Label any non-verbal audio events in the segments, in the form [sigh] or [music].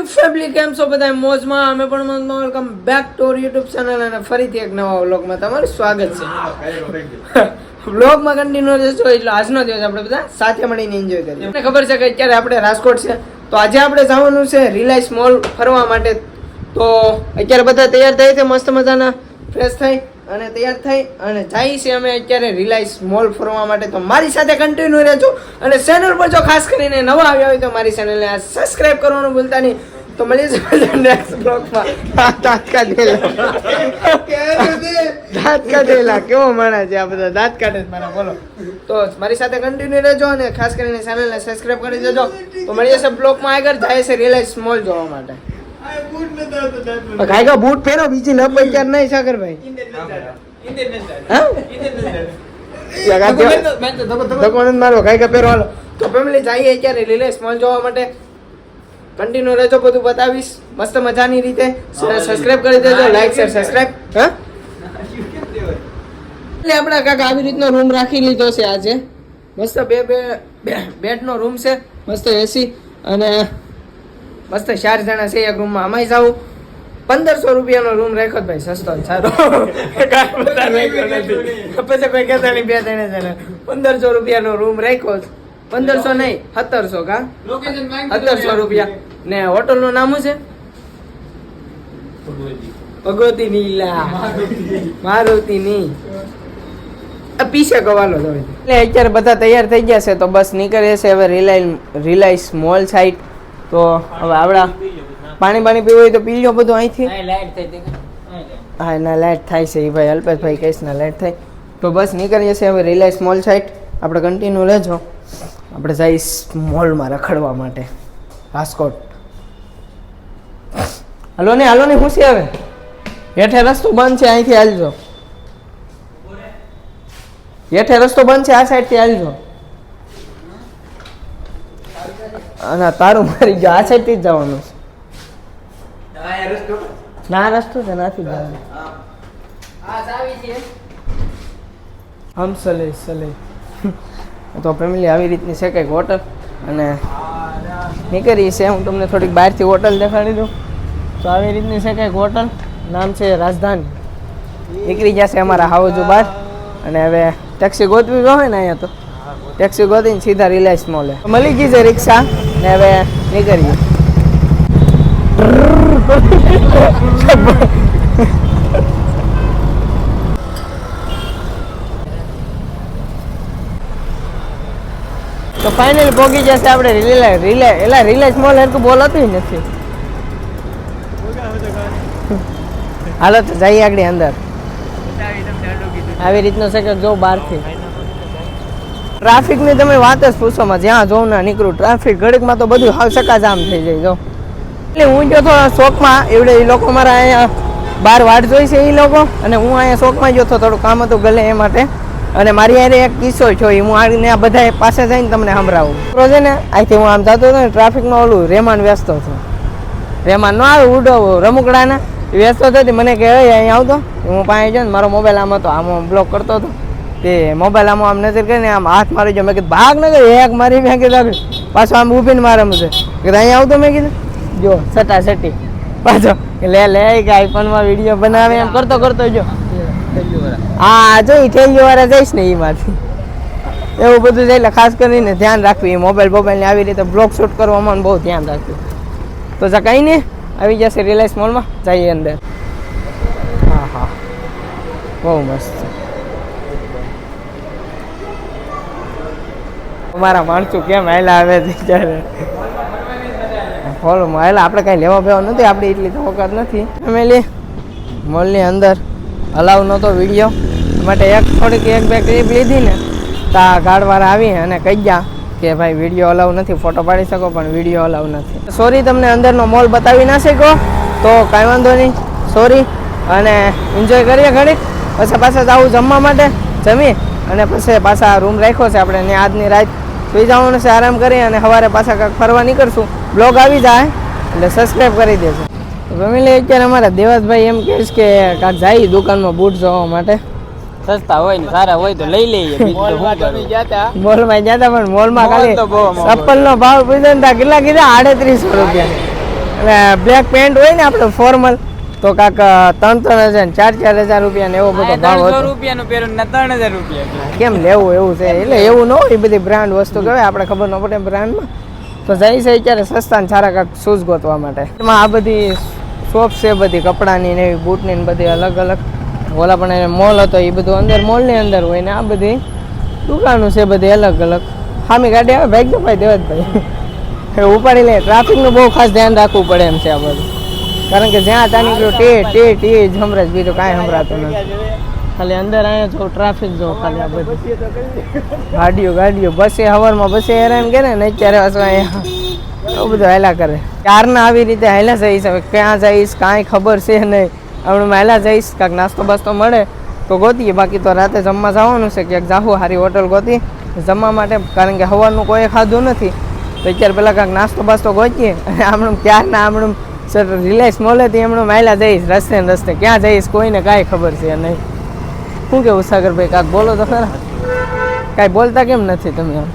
YouTube family કેમ છો બધા મોજમાં અમે પણ મોજમાં. Welcome back to YouTube channel અને ફરીથી એક નવા વ્લોગમાં તમારું સ્વાગત છે. વ્લોગમાં કન્ટિન્યુ રહેશો એટલે આજનો દિવસ આપણે બધા સાથે મળીને એન્જોય કરીએ. તમને ખબર છે કે અત્યારે આપણે રાજકોટ છે. તો આજે આપણે જવાનું છે રિલાયન્સ મોલ ફરવા માટે. તો અત્યારે બધા તૈયાર થાય છે, મસ્ત મજાના ફ્રેશ થઈ. અને તૈયાર થઈ અને જાય છે અમે અત્યારે રિલાયન્સ મોલ ફરવા માટે. તો મારી સાથે કન્ટિન્યુ રહેજો અને ચેનલ પર જો ખાસ કરીને નવા આવ્યા હોય તો મારી ચેનલને આ સબસ્ક્રાઇબ કરવાનું ભૂલતા નહીં. તો મળીએ નેક્સ્ટ બ્લોગમાં [laughs] દાંત કાઢેલા દાંત કાઢેલા કેવો માણસ છે આ બધા. દાંત કાઢે છે મારા બોલો. તો મારી સાથે કન્ટિન્યુ રહેજો અને ખાસ કરીને ચેનલને સબસ્ક્રાઇબ કરી દેજો. તો મળીએ છીએ બ્લોગમાં આગળ. જાય છે રિલાયન્સ મોલ જોવા માટે. કાંઈ કા બૂટ પહેરો બીજી ન પૈચાર નહીં સાગર ભાઈ મારો કાંઈ કા પહેરો. હાલો. તો ફેમિલી જઈએ મોલ જોવા માટે. કન્ટિન્યુ રહેજો બધું બતાવીશ. મસ્ત મજાની રીતે. સબસ્ક્રાઇબ કરી દેજો લાઈક શેર સબસ્ક્રાઇબ હા? એટલે આપણે કાકા આવી રીતનો રૂમ રાખી લીધો છે આજે. મસ્ત બે બે બેડ નો રૂમ છે. મસ્ત એસી અને મસ્ત ચાર જણા છે એક રૂમમાં અમાય જાવું પંદરસો રૂપિયાનો રૂમ રાખ્યો ભાઈ સસ્તો સારો. પછી કોઈ કહેતા નહીં બે જણા. પંદરસો રૂપિયાનો રૂમ રાખ્યો પંદરસો નહીં સત્તરસો કા? સત્તરસો રૂપિયા. ને હોટલનું નામ છે? ભગવતી. નીલા મારુતિ ની પીછે કવાલો એટલે અત્યારે બધા તૈયાર થઈ ગયા છે તો બસ નીકળે છે. હવે રિલાયન્સ રિલાયન્સ મોલ સાઈડ તો હવે આપણા પાણી પાણી પીવું હોય તો પી લો બધું અહીંથી. હા ના લાઈટ થાય છે એ ભાઈ અલ્પેશભાઈ કહીશ ના લાઈટ થાય. તો બસ નીકળી જશે હવે રિલાયન્સ મોલ સાઇટ આપણે કન્ટિન્યુ લેજો આપણે જઈશ મોલમાં રખડવા માટે. રાજકોટ. હલો ને હાલો ને ખુશી આવે હેઠે રસ્તો બંધ છે અહીંથી હાલજો. હેઠે રસ્તો બંધ છે આ સાઈડથી હાલજો. અને તારું મારી ગયો આ સાઈડથી જ જવાનું છે. ના રસ્તો છે નથી જવાનું. હમ સલે સલે. તો ફેમિલી આવી રીતની છે કંઈક હોટલ? અને નીકળી છે હું તમને થોડીક બહારથી હોટલ દેખાડી દઉં. તો આવી રીતની છે કંઈક હોટલ? નામ છે રાજધાની. નીકળી જશે અમારા હાઉસ બહાર. અને હવે ટેક્સી ગોતવી હોય ને અહીંયા તો? ટેક્સી ગોતીને સીધા રિલાયન્સ મોલે મળી ગઈ છે રિક્ષા. ને હવે નીકળીએ તો ફાઇનલી પોગી જશે આપણે રિલે રિલે એલા રિલાયન્સ મોલ હરકું બોલાતું નથી. હાલો તો જઈએ આગળ અંદર. આવી રીતનો છે કે જો બહારથી. ટ્રાફિકની તમે વાત જ પૂછોમાં જ્યાં જોઉં ના નીકળું, ટ્રાફિક ઘડીકમાં તો બધું હાવ સકાજામ થઈ જાય, જો. એટલે હું જો થોડા શોખમાં, એવડે એ લોકો મારા અહીંયા બહાર વાટ જોઈ છે એ લોકો, અને હું અહીંયા શોખમાં ગયો હતો થોડું કામ હતું ગલે એ માટે. અને મારી હારે એક કિસ્સો છો એ હું આવીને આ બધા પાસે જઈને તમને સંભળાવું. છે ને અહીંથી હું આમ જતો હતો ને, ટ્રાફિકમાં ઓલું રેમાન વ્યસ્ત હતો. રેમાન નો આવે, ઉડો રમકડાના. વ્યસ્ત હતો મને કે અહીંયા આવતો. હું પાસે જો ને, મારો મોબાઈલ આમ હતો, આમ બ્લોક કરતો હતો. તે મોબાઈલ આમ આમ નજર કરીને આમ હાથ મારી ગયો. મેં કીધું, ભાગ ન ગયો, એક મારી મેં કીધું પાછો આમ ઊભીને મારે મને કીધું, અહીંયા આવતો? મેં કીધું, જો સટા સટી પાછો, લે લે, કે આઈફોનમાં વીડિયો બનાવે. એમ કરતો કરતો જો. હા, જો થઈ ગયો વાળા જઈશ ને એમાંથી એવું બધું જઈ એટલે ખાસ કરીને ધ્યાન રાખવું. એ મોબાઈલ મોબાઈલને આવી રીતે બ્લોક શૂટ કરવામાં બહુ ધ્યાન રાખવું. તો જા કંઈ નહીં આવી જશે રિલાયન્સ મોલમાં જઈએ અંદર. હા હા. બહુ મસ્ત. મારા માણસો કેમ આયલા આવે છે ત્યારે હોલ હાલા આપણે કાંઈ લેવા બેવા નથી, આપણી એટલી તો વખત નથી. ફેમિલી, મોલની અંદર અલાવ નહોતો વીડિયો માટે એક થોડીક એક બે ક્લિપ લીધી ને, તા ગાર્ડવાળા આવી અને કહી ગયા કે ભાઈ વીડિયો અલાવ નથી ફોટો પાડી શકો, પણ વીડિયો અલાવ નથી. સોરી તમને અંદરનો મોલ બતાવી ના શકો તો કાંઈ વાંધો નહીં. સોરી અને એન્જોય કરીએ ઘડીક. પછી પાછા જવું જમવા માટે. જમી અને પછી પાછા રૂમ રાખ્યો છે આપણે ને આજની રાત. સુઈ જવાનું છે આરામ કરી અને સવારે પાછા કાંઈક ફરવા નીકળશું. બ્લોગ આવી જાય એટલે સબસ્ક્રાઈબ કરી દેજો. ફેમિલી અત્યારે અમારા દેવાસભાઈ એમ કહેશ કે કાંક જાય દુકાનમાં બૂટ જોવા માટે. સસ્તા હોય ને સારા હોય તો લઈ લઈએ. તો? મોલમાં ગયા હતા પણ મોલમાં મોલ ખાલી તો. ચપ્પલનો ભાવ પૂછ્યો ને કેટલા કીધા? આડત્રીસો રૂપિયા. એટલે બ્લેક પેન્ટ હોય ને આપણે ફોર્મલ તો કાક ત્રણ ત્રણ હજાર ચાર ચાર હજાર રૂપિયા ને એવો બધો ભાવ હતો. રૂપિયાનું પહેરું ને ત્રણ હજાર રૂપિયા કેમ લેવું એવું છે? એટલે એવું ન હોય બધી બ્રાન્ડ વસ્તુ કહેવાય આપણે ખબર ન પડે બ્રાન્ડમાં તો જાય છે અત્યારે સસ્તા ને સારા કાંક શૂઝ ગોતવા માટે. એમાં આ બધી શોપ છે બધી કપડાની ને એવી બૂટની ને બધી અલગ અલગ ઓલા પણ મોલ હતો એ બધું અંદર મોલની અંદર હોય ને આ બધી દુકાનો છે બધી અલગ અલગ હામી ગાડી આવે ભાઈ ભાઈ દેવતભાઈ [laughs] એ ઉપાડી લે ટ્રાફિકનું બહુ ખાસ ધ્યાન રાખવું પડે એમ છે આ બધું. કારણ કે જ્યાં ત્યાં નીકળ્યો ટે ટે ટે જ હમણાં જ બીજું કાંઈ સંભળાતું નથી. ખાલી અંદર અહીંયા જો, ટ્રાફિક જો ખાલી આ બધું. ગાડીઓ ગાડીઓ, બસે, હવારમાં બસે હેરાન કરે ને અત્યારે અહીંયા એવું બધું હેલા કરે. કારના આવી રીતે હેલા જઈશ, હવે ક્યાં જઈશ, કાંઈ ખબર છે નહીં. હમણાં હેલા જઈશ, કાંઈક નાસ્તો બાસ્તો મળે તો ગોતીએ. બાકી તો રાતે જમવા જવાનું છે, ક્યાંક જાવું સારી હોટલ ગોતી. જમવા માટે, કારણ કે સવારનું કોઈ ખાધું નથી. તો અત્યારે પહેલાં કાંઈક નાસ્તો બાસ્તો ગોતીએ. અને હમણાં ક્યારના હમણાં સર રિલાયન્સ મોલેથી એમણે માયલા જઈશ રસ્તે ને રસ્તે. ક્યાં જઈશ કોઈને કાંઈ ખબર છે નહીં. શું કેવું સાગરભાઈ કાંક બોલો તો ખરા? કાંઈ બોલતા કેમ નથી તમે આમ?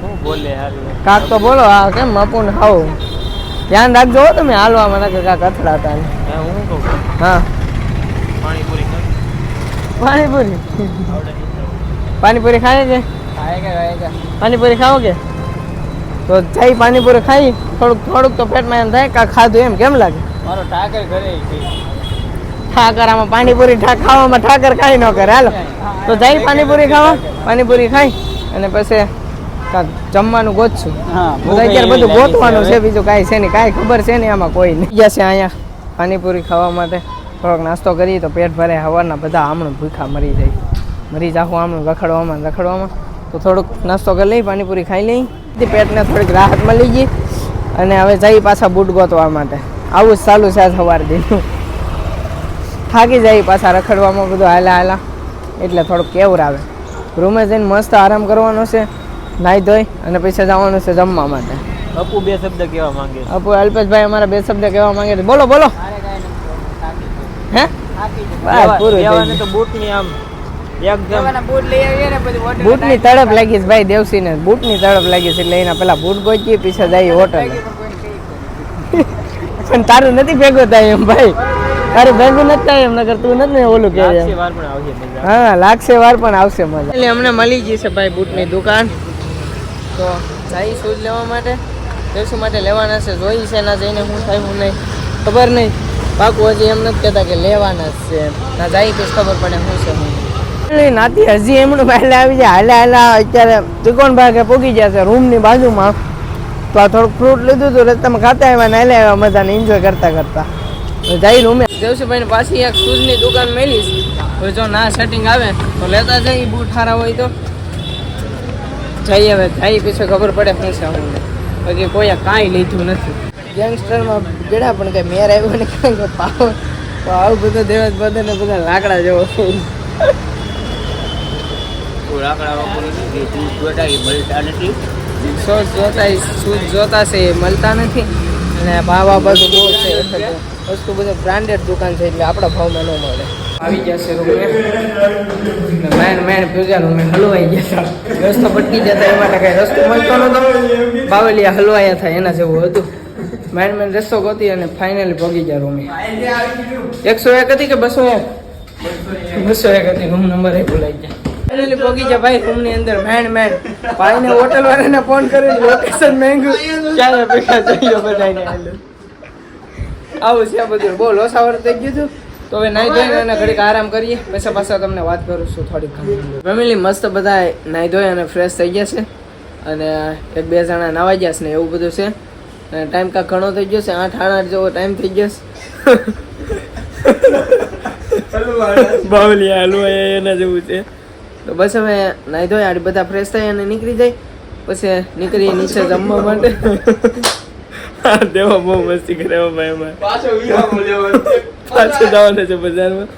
શું બોલે કાંક તો બોલો આ કેમ મપુન હાવ ધ્યાન રાખજો તમે હાલવા મને કે કાંક અથડાતા હું કહું? હા. પાણીપુરી પાણીપુરી? પાણીપુરી ખાય કે? કે પાણીપુરી ખાઓ કે? તો જઈ પાણીપુરી ખાઈ થોડુંક થોડુંક તો પેટમાં એમ થાય કે ખાધું એમ કેમ લાગે? મારો ઠાકર ઘરે ઠાકર આમાં પાણીપુરી ખાવામાં ઠાકર કાંઈ ન કરે હાલો. તો જાય પાણીપુરી ખાવા પાણીપુરી ખાઈ અને પછી જમવાનું ગોતશું. હા અત્યારે બધું ગોતવાનું છે બીજું કાંઈ છે નહીં કાંઈ ખબર છે નહીં આમાં કોઈ. નહીં જશે અહીંયા પાણીપુરી ખાવા માટે. થોડોક નાસ્તો કરીએ તો પેટ ભરે હવારના બધા આમણું ભૂખા મરી જાય. મરી જાવું આમણું રખડવામાં રખડવામાં. તો થોડુંક નાસ્તો કરી લઈ પાણીપુરી ખાઈ લઈ. પેટને થોડીક રાહત મળી ગઈ. અને હવે જઈ પાછા બૂટ ગોતવા માટે. આવું જ ચાલુ છે આજ સવાર દીનું થાકી જાય પાછા રખડવામાં બધું હાલા હાલા. એટલે થોડુંક કેવું આવે રૂમે જઈને મસ્ત આરામ કરવાનો છે નાહી ધોઈ અને પછી જવાનું છે જમવા માટે. અપુ બે શબ્દ કેવા માંગે છે. અપુ અલ્પેશભાઈ અમારા બે શબ્દ કહેવા માંગે છે. બોલો બોલો. હે? બસ, પૂરું. તો બૂટની આમ એકદમ. બૂટ લઈ આવીએ ને પછી બૂટની તડપ લાગી છે ભાઈ દેવસીને. બૂટની તડપ લાગી છે એટલે એના પેલા બૂટ ગોચી પીછે જાય હોટલ. પણ તારું નથી ભેગો થાય એમ ભાઈ. તારું ભેગું નથી થાય એમ નગર તું નથી ને ઓલું કે લાગશે વાર પણ આવશે મજા. હા લાગશે વાર પણ આવશે મજા. એટલે અમને મળી ગઈ છે ભાઈ બૂટની દુકાન. તો જાય શૂઝ લેવા માટે. દેવસી માટે લેવાના છે જોઈ છે ના જઈને શું થાય હું નહીં. ખબર નહીં. પાકું હજી એમ નથી કહેતા કે લેવાના જ છે. ના જાય તો ખબર પડે શું છે નહીં. નાતી. હજી એમનું પહેલા આવી જાય. હાલા હાલા અત્યારે ત્રિકોણ ભાગે પૂગી છે રૂમની બાજુમાં. તો આ થોડુંક ફ્રૂટ લીધું હતું રસ્તામાં ખાતા આવ્યા ને હાલે આવ્યા મજાને એન્જોય કરતા કરતા. જઈ રૂમે. દેવસીભાઈને પાછી એક શૂઝની દુકાન મેલીશ. તો જો ના સેટિંગ આવે તો લેતા જઈ બૂટ સારા હોય તો. જઈ હવે. જઈ પીછે ખબર પડે શું છે અમને. બાકી કોઈએ કાંઈ લીધું નથી. ગેંગસ્ટરમાં ગેડા પણ કંઈ મેર આવ્યો ને કાંઈ પાવ તો આવું બધું દેવાજ બધાને બધા લાકડા જેવો જોટા એ જોતા જોતા છે એ મળતા નથી. અને ભાવ બધું બહુ છે વસ્તુ બધું બ્રાન્ડેડ દુકાન છે એટલે આપણા ભાવમાં ન મળે. આવી જશે રૂમે મેન મેન પૂજા રૂમે હલવાઈ ગયા રસ્તો પટકી જતા એ માટે કઈ રસ્તો મળતો નતો બાવલિયા હલવાયા થાય એના જેવું હતું. મેન મેન રસ્તો ગોતી અને ફાઇનલી પગી ગયા રૂમે એકસો એક હતી કે બસો એક? બસો એક હતી, રૂમ નંબર એ ભૂલાઈ ગયા. ફાઇનલી પગી ગયા ભાઈ રૂમની અંદર મેન મેન ભાઈને હોટલ વાળાને ફોન કર્યો લોકેશન માંગ્યું. ક્યારે ભેગા જઈએ બધાને આવું છે બધું. બહુ લોસાવર થઈ ગયું હતું. તો હવે નાઈ ધોઈને અને ઘડીક આરામ કરીએ. પછી પાછા તમને વાત કરું છું થોડીક ફેમિલી મસ્ત બધા નાઈ ધોઈ અને ફ્રેશ થઈ ગયા છે. અને એક બે જણા નાવા ગયા છે ને એવું બધું છે. અને ટાઈમ કાંક ઘણો થઈ ગયો છે. આઠ આઠ જેવો ટાઈમ થઈ ગયો છે. બાવલિયા હલવા એના જેવું છે. તો બસ હવે નાઈ ધોઈ આડી બધા ફ્રેશ થઈ અને નીકળી જાય. પછી નીકળી નીચે જમવા માટે. દેવા બહુ મસ્તી કરે ભાઈ અમારે. પાછું જવાનું છે બજારમાં.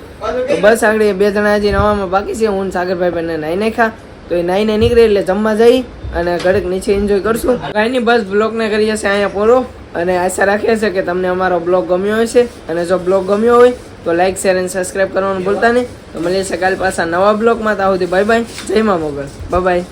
તો બસ આગળ બે જણા હજી નવામાં બાકી છે. હું સાગરભાઈ બંને નાઈ નાખ્યા. તો એ નાઈને નીકળે એટલે જમવા જઈ અને ઘડક નીચે એન્જોય કરશું. કાંઈ નહીં બસ બ્લોગને કરીએ છીએ અહીંયા પૂરો. અને આશા રાખીએ છીએ કે તમને અમારો બ્લોગ ગમ્યો હશે. અને જો બ્લોગ ગમ્યો હોય તો લાઈક શેર અને સબસ્ક્રાઈબ કરવાનું ભૂલતા નહીં. તો મળીએ છીએ કાલ પાછા નવા બ્લોગમાં ત્યાં સુધી બાય બાય જય મા મોગલ. બાય